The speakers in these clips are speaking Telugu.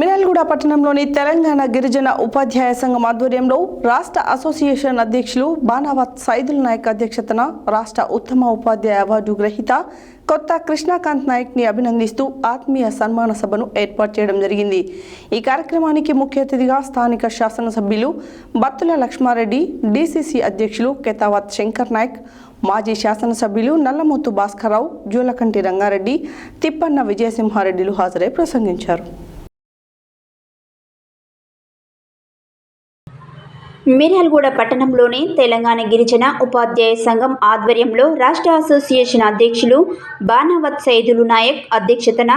మినల్గూడ పట్టణంలోని తెలంగాణ గిరిజన ఉపాధ్యాయ సంఘం ఆధ్వర్యంలో రాష్ట్ర అసోసియేషన్ అధ్యక్షులు బానావత్ సైదుల్ నాయక్ అధ్యక్షతన రాష్ట్ర ఉత్తమ ఉపాధ్యాయ అవార్డు గ్రహీత కొత్త కృష్ణాకాంత్ నాయక్ని అభినందిస్తూ ఆత్మీయ సన్మాన సభను ఏర్పాటు చేయడం జరిగింది. ఈ కార్యక్రమానికి ముఖ్య అతిథిగా స్థానిక శాసనసభ్యులు బత్తుల లక్ష్మారెడ్డి డీసీసీ అధ్యక్షులు కెతావత్ శంకర్ నాయక్ మాజీ శాసనసభ్యులు నల్లమూతు భాస్కర్రావు జూలకంటి రంగారెడ్డి తిప్పన్న విజయసింహారెడ్డిలు హాజరై ప్రసంగించారు. మిర్యాలగూడ పట్టణంలోని తెలంగాణ గిరిజన ఉపాధ్యాయ సంఘం ఆధ్వర్యంలో రాష్ట్ర అసోసియేషన్ అధ్యక్షులు బాణవత్ సైదులు నాయక్ అధ్యక్షతన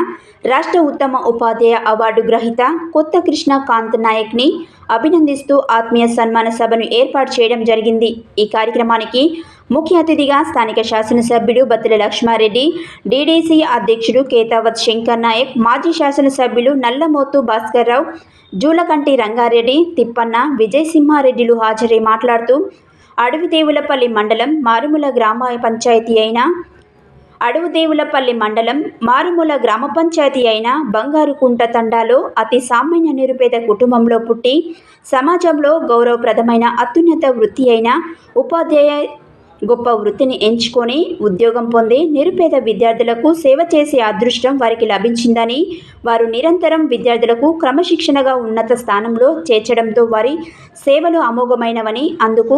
రాష్ట్ర ఉత్తమ ఉపాధ్యాయ అవార్డు గ్రహీత కొత్త కృష్ణ కాంత్ నాయక్ని అభినందిస్తూ ఆత్మీయ సన్మాన సభను ఏర్పాటు చేయడం జరిగింది. ఈ కార్యక్రమానికి ముఖ్య అతిథిగా స్థానిక శాసనసభ్యుడు బత్తుల లక్ష్మారెడ్డి డీడీసీ అధ్యక్షుడు కేతావత్ శంకర్ నాయక్ మాజీ శాసనసభ్యులు నల్లమోతు భాస్కర్రావు జూలకంటి రంగారెడ్డి తిప్పన్న విజయసింహారెడ్డిలు హాజరై మాట్లాడుతూ అడవిదేవులపల్లి మండలం మారుమూల గ్రామ పంచాయతీ అయిన అడవుదేవులపల్లి మండలం మారుమూల గ్రామ పంచాయతీ అయిన బంగారుకుంట తండాలో అతి సామాన్య నిరుపేద కుటుంబంలో పుట్టి సమాజంలో గౌరవప్రదమైన అత్యున్నత వృత్తి అయిన ఉపాధ్యాయ గొప్ప వృత్తిని ఎంచుకొని ఉద్యోగం పొంది నిరుపేద విద్యార్థులకు సేవ చేసే అదృష్టం వారికి లభించిందని వారు నిరంతరం విద్యార్థులకు క్రమశిక్షణగా ఉన్నత స్థానంలో చేర్చడంతో వారి సేవలు అమోఘమైనవని అందుకు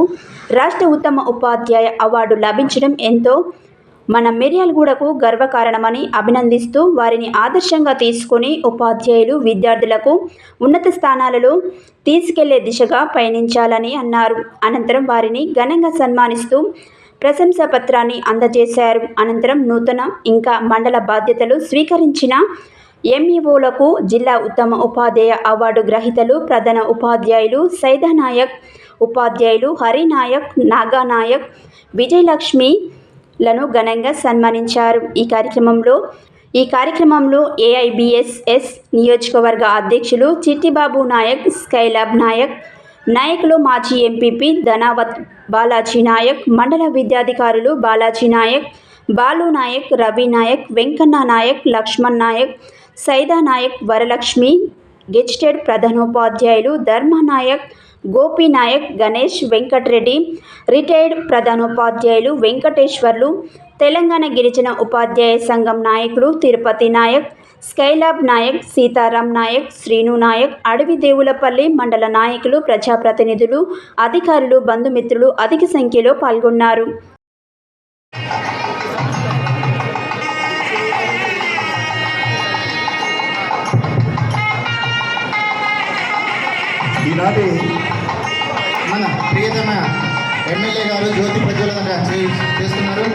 రాష్ట్ర ఉత్తమ ఉపాధ్యాయ అవార్డు లభించడం ఎంతో మన మిర్యాలగూడకు గర్వకారణమని అభినందిస్తూ వారిని ఆదర్శంగా తీసుకొని ఉపాధ్యాయులు విద్యార్థులకు ఉన్నత స్థానాలలో తీసుకెళ్ళే దిశగా పయనించాలని అన్నారు. అనంతరం వారిని ఘనంగా సన్మానిస్తూ ప్రశంసా పత్రాన్ని అందజేశారు. అనంతరం నూతన ఇంకా మండల బాధ్యతలు స్వీకరించిన ఎంఈఓలకు జిల్లా ఉత్తమ ఉపాధ్యాయ అవార్డు గ్రహీతలు ప్రధాన ఉపాధ్యాయులు సైదానాయక్ ఉపాధ్యాయులు హరినాయక్ నాగానాయక్ విజయలక్ష్మి లను ఘనంగా సన్మానించారు. ఈ కార్యక్రమంలో ఈ కార్యక్రమంలో ఏఐబిఎస్ఎస్ నియోజకవర్గ అధ్యక్షులు చిట్టిబాబు నాయక్ స్కైలాబ్ నాయక్ నాయకులు మాజీ ఎంపీపీ ధనావత్ బాలాజీ నాయక్ మండల విద్యాధికారులు బాలాజీ నాయక్ బాలు నాయక్ రవి నాయక్ వెంకన్న నాయక్ లక్ష్మణ్ నాయక్ సైదా నాయక్ వరలక్ష్మి గెజిటెడ్ ప్రధానోపాధ్యాయులు ధర్మ నాయక్ గోపీనాయక్ గణేష్ వెంకటరెడ్డి రిటైర్డ్ ప్రధానోపాధ్యాయులు వెంకటేశ్వర్లు తెలంగాణ గిరిజన ఉపాధ్యాయ సంఘం నాయకుడు తిరుపతి నాయక్ స్కైలాబ్ నాయక్ సీతారాం నాయక్ శ్రీను నాయక్ అడవి దేవులపల్లి మండల నాయకులు ప్రజాప్రతినిధులు అధికారులు బంధుమిత్రులు అధిక సంఖ్యలో పాల్గొన్నారు. ఈనాటి ఎమ్మెల్యే గారు జ్యోతి ప్రజ్వలన చే- చేస్తున్నారు.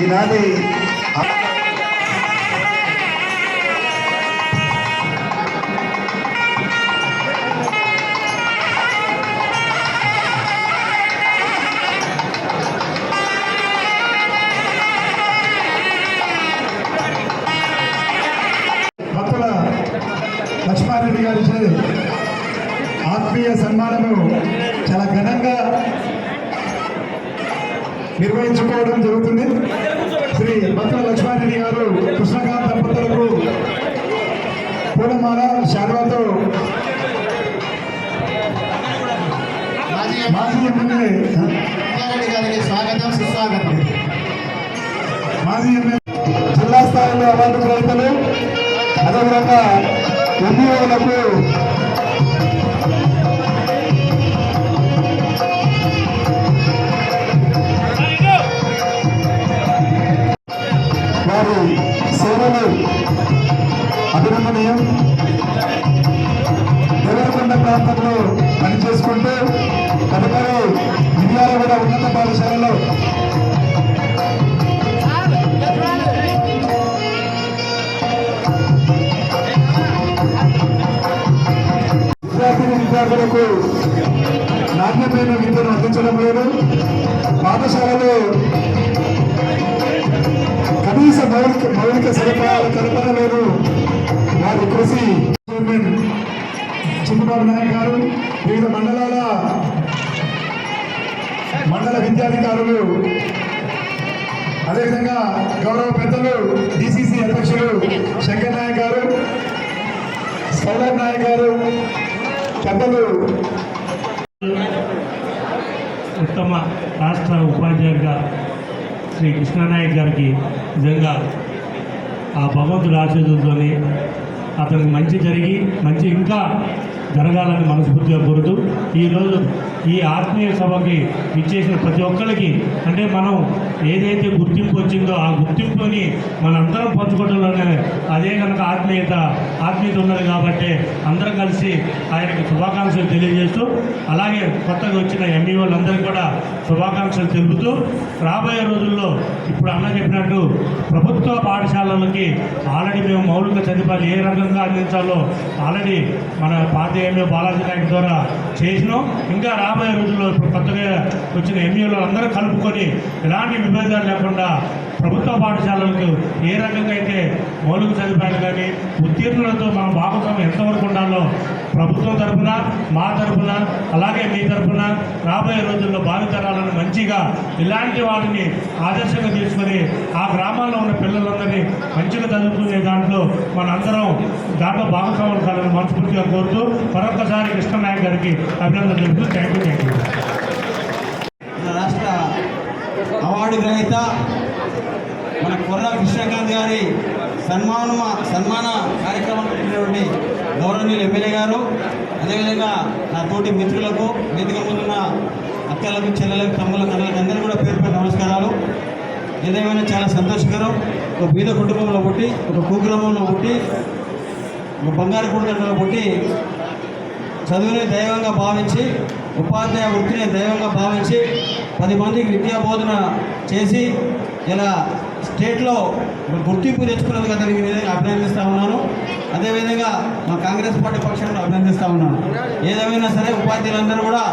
ఈనాటి భక్తుల లక్ష్మారెడ్డి గారి చే ఆత్మీయ సన్మానము చాలా ఘనంగా నిర్వహించుకోవడం జరుగుతుంది. శ్రీ భక్తుల లక్ష్మారెడ్డి గారు కృష్ణకాంత్ దంపతులకు పూలమాల శాలువాతో మాజీ మాజీ ఎమ్మెల్యే ఎమ్మెల్యే గారికి స్వాగతం సుస్వాగతం. మాజీ ఎమ్మెల్యే జిల్లా స్థాయిలో అవార్డు గ్రహీతలు. అదేవిధంగా ఎంఈఓలకు వారి సేవలు అభినందనీయం. దేవరకొండ ప్రాంతంలో పనిచేసుకుంటూ తదుపరి మిర్యాలగూడ ఉన్నత పాఠశాలలో. విద్యార్థిని విద్యార్థులకు నాణ్యమైన విద్యను అందించడం లేదు. పాఠశాలలో కనీస మౌలిక మౌలిక సదుపాయాల కల్పన వారి కృషి చైర్మన్ చిన్నబాబు నాయక్ గారు వివిధ మండలాల మండల విద్యాధికారులు అదేవిధంగా గౌరవ పెద్దలు డిసిసి అధ్యక్షులు శంకర్ నాయక్ గారు గారు పెద్దలు ఉత్తమ రాష్ట్ర ఉపాధ్యాయుడిగా శ్రీ కృష్ణానాయక్ గారికి నిజంగా ఆ భగవంతుడు ఆశీస్సులతోని అతనికి మంచి జరిగి మంచి ఇంకా జరగాలని మనస్ఫూర్తిగా కోరుతూ ఈరోజు ఈ ఆత్మీయ సభకి ఇచ్చేసిన ప్రతి ఒక్కరికి అంటే మనం ఏదైతే గుర్తింపు వచ్చిందో ఆ గుర్తింపుని మనందరం పంచుకోవడంలోనే అదే కనుక ఆత్మీయత ఆత్మీయత ఉన్నది కాబట్టి అందరం కలిసి ఆయనకి శుభాకాంక్షలు తెలియజేస్తూ అలాగే కొత్తగా వచ్చిన ఎంఈఓలందరికీ కూడా శుభాకాంక్షలు తెలుపుతూ రాబోయే రోజుల్లో ఇప్పుడు అన్న చెప్పినట్టు ప్రభుత్వ పాఠశాలలకి ఆల్రెడీ మేము మౌలిక సదుపాయాలు ఏ రకంగా అందించాలో ఆల్రెడీ మన పాత ఎంఏ బాలాజీ నాయక్ ద్వారా చేసినాం. ఇంకా రాబోయే రోజుల్లో ఇప్పుడు కొత్తగా వచ్చిన ఎంఈలో అందరూ కలుపుకొని ఎలాంటి విభేదాలు లేకుండా ప్రభుత్వ పాఠశాలలకు ఏ రకంగా అయితే మౌలిక సదుపాయాలు కానీ ఉత్తీర్ణులతో మన భాగస్వామ్యం ఎంతవరకు ఉండాలో ప్రభుత్వం తరఫున మా తరఫున అలాగే మీ తరఫున రాబోయే రోజుల్లో భావితరాలను మంచిగా ఇలాంటి వాటిని ఆదర్శంగా తీసుకొని ఆ గ్రామాల్లో ఉన్న పిల్లలందరినీ మంచిగా చదువుకునే దాంట్లో మనందరం దాంట్లో భాగస్వాములు కాలని మనస్ఫూర్తిగా కోరుతూ మరొకసారి కృష్ణనాయక్ గారికి అభినందనలు తెలుపుతూ థ్యాంక్ యూ థ్యాంక్ యూ రాష్ట్ర అవార్డు గ్రహీత కొర్ర కృష్ణకాంత్ గారి సన్మాన సన్మాన కార్యక్రమం పెట్టినటువంటి గౌరవనీయులు ఎమ్మెల్యే గారు అదేవిధంగా నా తోటి మిత్రులకు వేదిక ముందున్న అక్కలకు చెల్లెలకు తమ్ములకు అన్నలకు అందరూ కూడా పేరు పేరు నమస్కారాలు. ఏదేమైనా చాలా సంతోషకరం. ఒక బీద కుటుంబంలో పుట్టి ఒక కుగ్రామంలో పుట్టి ఒక బంగారు కుటుంబంలో పుట్టి చదువుని దైవంగా భావించి ఉపాధ్యాయ వృత్తిని దైవంగా భావించి పది మందికి విద్యాబోధన చేసి ఇలా స్టేట్లో ఒక గుర్తింపు తెచ్చుకున్నందుకు అతనికి విధంగా అభినందిస్తూ ఉన్నాను. అదేవిధంగా మా కాంగ్రెస్ పార్టీ పక్షాన్ని అభినందిస్తూ ఉన్నాను. ఏదేమైనా సరే ఉపాధ్యాయులందరూ కూడా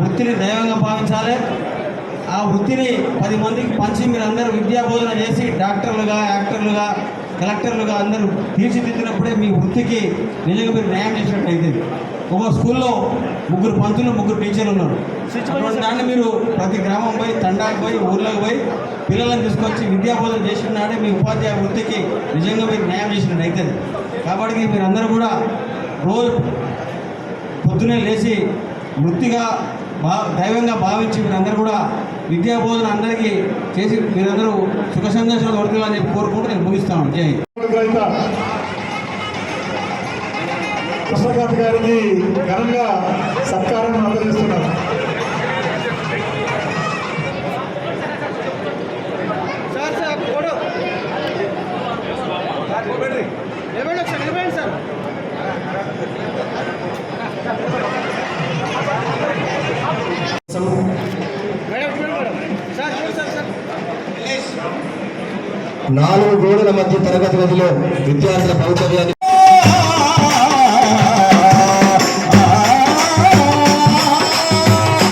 వృత్తిని దైవంగా భావించాలి. ఆ వృత్తిని పది మందికి పంచి మీరు అందరూ విద్యా చేసి డాక్టర్లుగా యాక్టర్లుగా కలెక్టర్లుగా అందరూ తీర్చిదిద్దినప్పుడే మీ వృత్తికి నిజంగా మీరు న్యాయం చేసినట్టు అవుతుంది ఒక స్కూల్లో ముగ్గురు పంతులు ముగ్గురు టీచర్లు ఉన్నారు. అటువంటి దాన్ని మీరు ప్రతి గ్రామం పోయి తండాకు పోయి ఊర్లోకి పోయి పిల్లలను తీసుకొచ్చి విద్యా బోధన చేసిన నాడే మీ ఉపాధ్యాయ వృత్తికి నిజంగా మీరు న్యాయం చేసినట్టు అవుతుంది కాబట్టి మీరు అందరూ కూడా రోజు పొద్దునే లేచి వృత్తిగా భా దైవంగా భావించి మీరందరూ కూడా విద్యా బోధన అందరికీ చేసి మీరందరూ సుఖ సందేశాలు దొరకాలని చెప్పి కోరుకుంటూ నేను ముగిస్తాను జై కృష్ణకాంత్ గారికి ఘనంగా సత్కారం అందజేస్తున్నారు నాలుగు గోడల మధ్య తరగతి గదిలో విద్యార్థుల భవితవ్యాన్ని